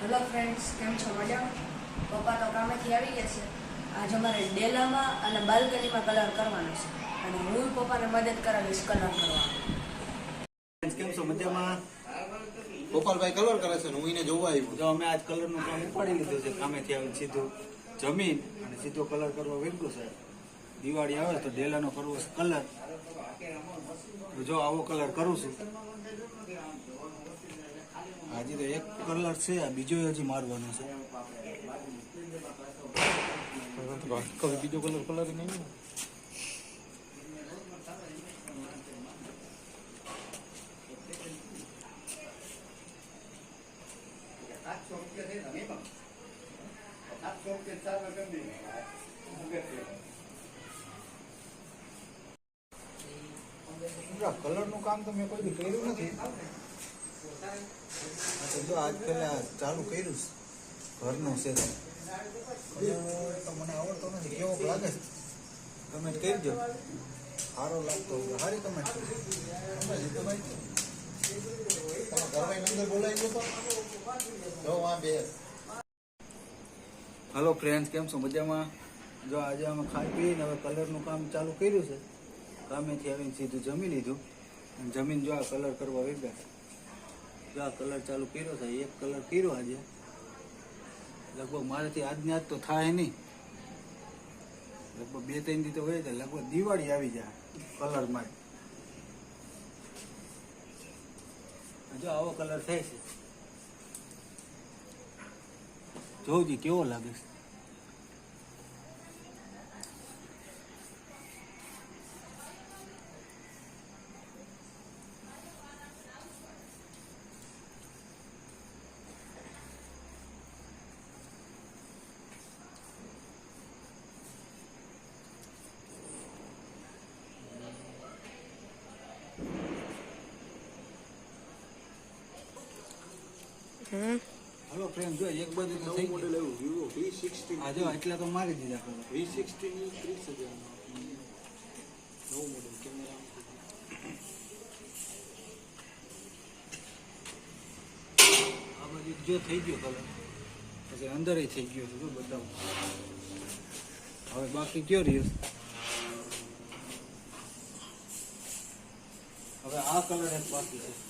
Hello friends કેમ છો? મજામાં? પપ્પા તો કામેથી આવી ગયા છે. આજે અમારે ડેલામાં અને બાલ્કનીમાં કલર કરવાનો છે. અને હું પપ્પાને મદદ કરાવીશ કલર કરવામાં કેમ છો? મજામાં? ગોપાલભાઈ કલર કરે છે હું એને જોવા આવ્યો. જો અમે આજ કલરનું કામ ઉપાડી લીધું છે. કામેથી આવીને સીધું જમીન અને સીધો કલર કરવા વેગળું છે. દિવાળી આવે તો ડેલાનો કરવો કલર. તો જો આવો કલર કરું છું. હજી તો એક કલર છે આ બીજો હજી મારવાનો છે કોઈ બીજો કલર કલર નહીં ને? કલરનું કામ તો મેં કોઈ કર્યું નથી જો આજ પેલા ચાલુ કર્યું છે. ઘરનું છે. તો. મને આવડતો નથી. કેવો લાગે છે? કમેન્ટ કરજો. સારો લાગતો હોય સારી કમેન્ટ દો હલો ફ્રેન્ડ્સ કેમ છો? મજામાં? જો આજે અમે ખાઈ પીને હવે કલરનું કામ ચાલુ કર્યું છે. કામેથી આવીને સીધું જમી લીધું. અને જમીન જો આ કલર કરવા વેગા જો આ કલર ચાલુ કર્યો છે, એક કલર કર્યો આજે. લગભગ મારાથી આજની આજ તો થાય નહીં. લગભગ બે ત્રણ દી તો હોય તો લગભગ દિવાળી આવી જાય કલરમાં. જો આવો કલર થાય છે. જોજી કેવો લાગે છે? હલો ફ્રેન્ડ જો એક બાજુ તો થઈ ગયું આ જો એટલા તો મારી દીધા કલર વી સિક્સટી ની ત્રીસ હજાર નવું મોડેલ કેમેરા આ બાજુ જો થઈ ગયો કલર પછી અંદર થઈ ગયો છે જો હવે બાકી કયો રહ્યો હવે આ કલર એક બાકી છે.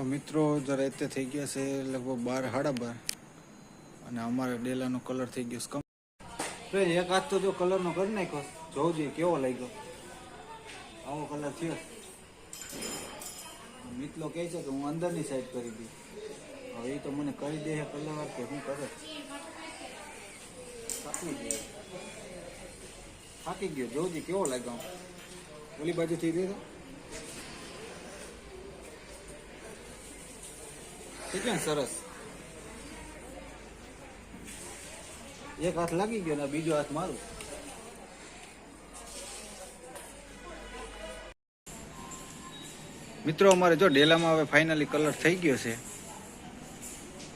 તો મિત્રો, જરા એટલે થઈ ગયા છે લગભગ બાર, સાડા બાર. અને અમારે ડેલાનો કલર થઈ ગયો કમ કમ એક હાથ તો જો કલરનો કરી નાખ્યો જોવું જોઈએ કેવો લાગ્યો. આવો કલર થયો મિત્રો કહે છે કે હું અંદરની સાઈડ કરી દી હવે એ તો મને કરી દે કલર કે હું કરે. થાકી ગયો. થાકી ગયો. જોજી કેવો લાગ્યો? ઓલી બાજુથી થઈ તો. ઠીક ને સરસ? એક હાથ લાગી ગયો ને બીજો હાથ મારું. મિત્રો, અમારે જો ડેલામાં હવે ફાઇનલી કલર થઈ ગયો છે.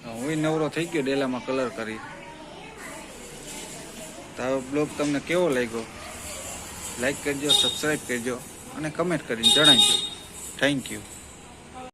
હું નવરો થઈ ગયો ડેલામાં કલર કરી. તો બ્લોગ તમને કેવો લાગ્યો? લાઈક કરજો સબસ્ક્રાઈબ કરજો અને કમેન્ટ કરીને જણાવજો. Thank you